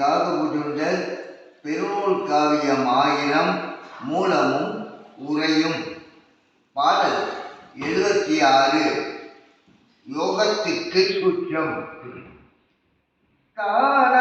காகபுஜுண்டல் பெருநூல் காவியம் ஆயிரம் மூலமும் உரையும் பாடல் எழுபத்தி ஆறு யோகத்துக்கு குற்றம் காணானார்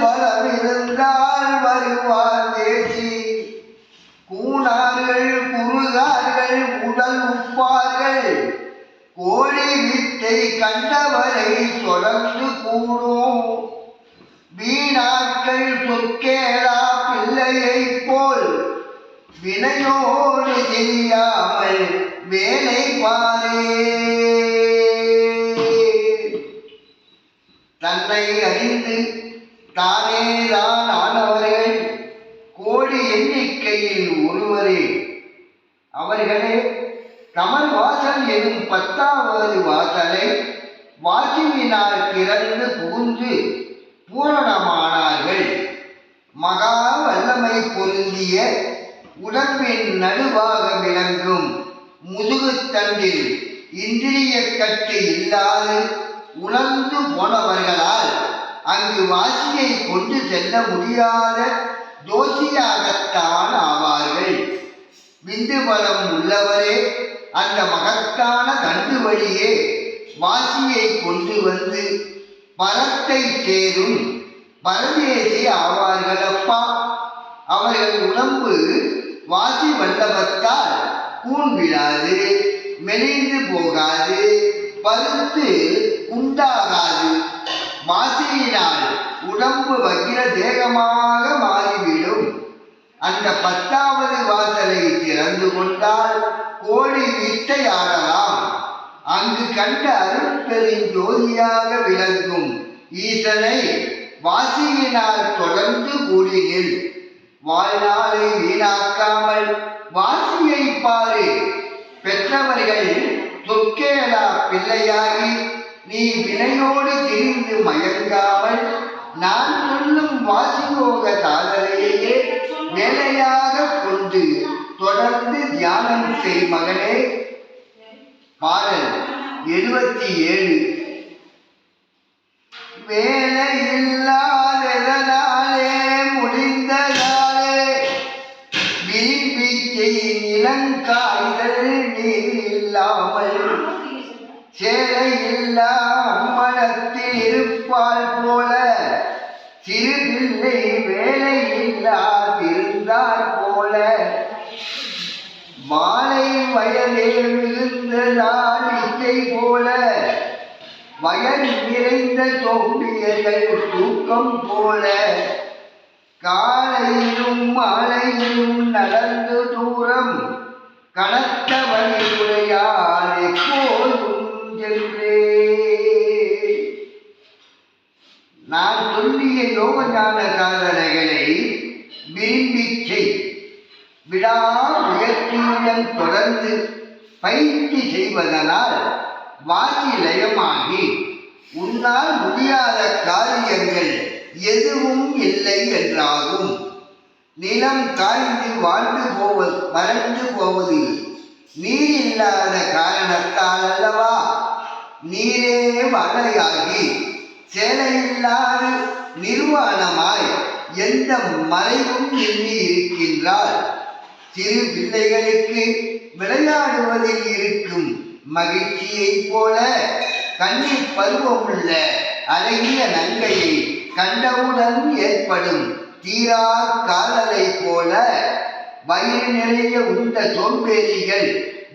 மாதண்டு இருந்தால் வருவார் தேசி. கூணார்கள் குருதார்கள் உடல் உப்பார்கள். கோழி வித்தை கண்டவரை தொடர்ந்து கூடும். வீணாக்கள் சொற்கேளா பிள்ளையை போல் வினையோடு தெரியாமல் வேலை பாரே. தன்னை அறிந்து தானே தான் ஆனவர்கள் கோடி எண்ணிக்கையில் ஒருவரே. அவர்களே கமல் வாசல் எனும் பத்தாவது வாசலை வாசிவினால் திறந்து புகுந்து பூரணமானார்கள். மகா வல்லமை பொருந்திய உடம்பின் நடுவாக விளங்கும் முதுகுத்தண்டில் இந்திரிய கட்டு இல்லாது உணர்ந்து போனவர்களால் அங்கு வாசியை கொண்டு செல்ல முடியாத தோஷியாகத்தான் ஆவார்கள். விந்து பலம் உள்ளவரே அந்த மகத்தான தண்டு வழியே வாசியை கொண்டு வந்து பரத்தை சேரும் பரதேசி ஆவார்களப்பா. அவர்கள் உடம்பு வாசி வல்லவத்தால் கூன் மெலிந்து போகாது பருத்து உண்டாகாது. வாசியினால் உடம்பு வகிர தேகமாக மாறிவிடும். அந்த பத்தாவது வாசலை திறந்து கொண்டால் கோழி வீட்டை ஆடலாம் அங்கு கண்ட அருட்பெருஞ்சோதியாக விளங்கும் ஈசனை வாசியினால் தொடர்ந்து கூடினில் வாழ்நாளை வீணாக்காமல் வாசியை பாரு. பெற்றவர்கள் சொற்கேளா பிள்ளையாகி நீ வினையோடு திரிந்து மயங்காமல் நான் சொல்லும் வாசியோக சாதனையே வேலையாக கொண்டு தொடர்ந்து தியானம் செய் மகனே பாடல் எழுபத்தி ஏழு வேலை இல்லாததனாலே முடிந்ததாலே விரும்பிக்கை இளங்காய்கள் சேலை இல்லா அம்மனத்தில் இருப்பால் போல சிறு பிள்ளை வேலை இல்லாதிருந்தால் போல. மாலை வயலே மிகுந்த நாளிகை போல வயல் நிறைந்த தோம்பியர்கள் தூக்கம் போல. காலையிலும் மாலையிலும் நடந்து தூரம் கனத்த விடாமுயற்சியுடன் தொடர்ந்து பயிற்சி செய்வதனால் வாசி லயமாகி உன்னால் முடியாத காரியங்கள் எதுவும் இல்லை என்றாகும். நிலம் காய்ந்து வாழ்ந்து போவது வறண்டு போவது நீர் இல்லாத காரணத்தால் அல்லவா? நீரே மழையாகி சேலையில்லாத நிர்வாணமாய் எந்த மறைவும் எண்ணி இருக்கின்றாள். சிறு பிள்ளைகளுக்கு விளையாடுவதில் இருக்கும் மகிழ்ச்சியைப் போல கண்ணீர் பருவமுள்ள அழகிய நங்கையை கண்டவுடன் ஏற்படும் தீரா காதலை போல வயிறு நிறைய உண்ட சோம்பேறிகள்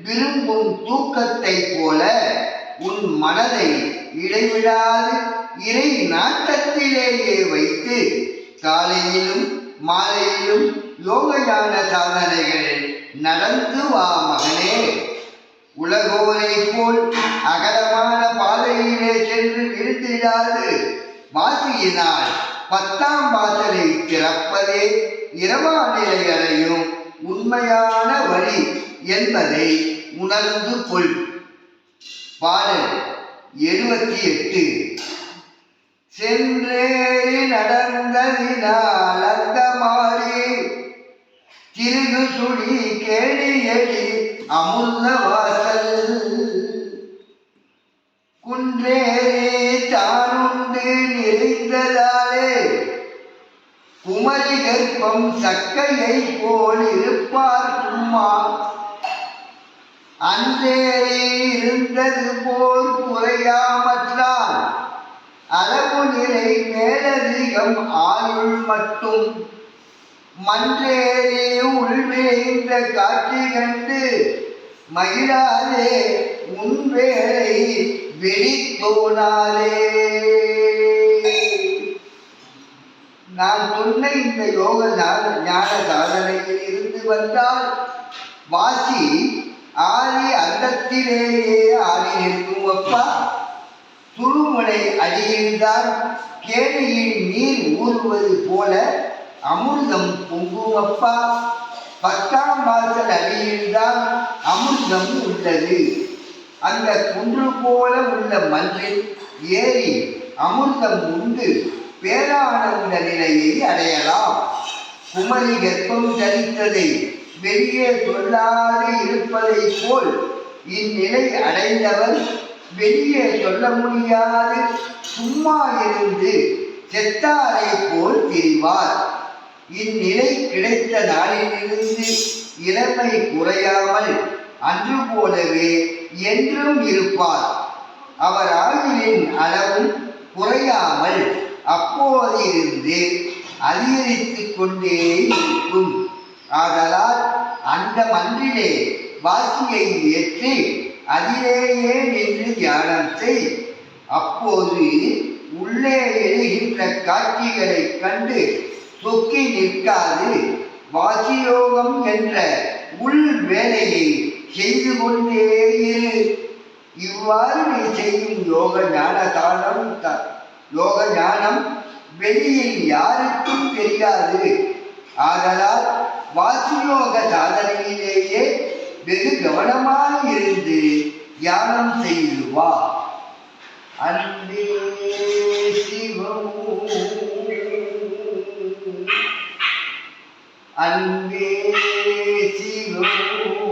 விரும்பும் தூக்கத்தை போல உன் மனதை இடைவிடாது இறை நாட்டத்திலேயே வைத்து காலையிலும் மாலையிலும் யோகஞான சாதனைகள் நடந்து வா மகனே. உலகோரை போல் அகலமான பாதையிலே சென்று நிறுத்திடாது. வாசியினால் பத்தாம் வாசலை திறப்பதே இரவா அடையும் உண்மையான வழி என்பதை உணர்ந்து கொள். பாடல் எழுபத்தி எட்டு. சென்றேறி நடந்ததினால் அந்த திருகு சுழி கேடி எழி அமுல்ல வாசல். குன்றேரே தானுண்டு நிறைந்ததாலே குமரி கர்ப்பம் சக்கையை போல் இருப்பார் சும்மா. அன்றேரே இருந்தது போல் குறையாமற்றான் அளவு நிலை மேலதிகம் ஆயுள் மட்டும். மன்றேறி உள்வேந்த காட்சி கண்டு மகிழாதே உன் வேலை வெளித்தோனாலே நான் சொன்ன இந்த யோக ஞான ஞான சாதனையில் இருந்து வந்தால் வாசி ஆதி அந்தத்திலேயே ஆதி நிற்கும் அப்பா. துருமுனை அடியில்தான் கேணியில் நீர் ஊறுவது போல அமிர்தம் பொங்கும் பத்தாம் வாசல் அடியில்தான் அமிர்தம் உள்ளது. அந்த குன்று போல உள்ள மஞ்சள் ஏறி அமிர்தம் உண்டு. பேரானந்த நிலையை அடையலாம். குமரி கர்ப்பம் தரித்ததை வெளியே சொல்லாது இருப்பதைப் போல் இந்நிலை அடைந்தவர் வெளியே சொல்ல முடியாது. சும்மா இருந்து செத்தாரை போல் தெரிவார். இந்நிலை கிடைத்த நாளிலிருந்து இளமை குறையாமல் அன்று போலவே என்றும் இருப்பார். அவர் ஆயுளின் அளவும் குறையாமல் அப்போதிருந்து அதிகரித்துக் கொண்டே இருக்கும். ஆதலால் அந்த மன்றிலே வாசியை ஏற்றி அதிலேயே நின்று தியானம் செய். அப்போது உள்ளே எழுகின்ற காட்சிகளைக் கண்டு தொக்கி நிற்காது. வாசியோகம் என்ற உள் வேலையை செய்து கொண்டே இரு. இவ்வாறு நீ செய்யும் யோக ஞான தானம் த- யோக ஞானம் வெளியில் யாருக்கும் தெரியாது. ஆதலால் வாசியோக சாதனையிலேயே வெகு கவனமாக இருந்து தியானம் செய்து வா. அன்பே சிவம் அன்பே சிவம்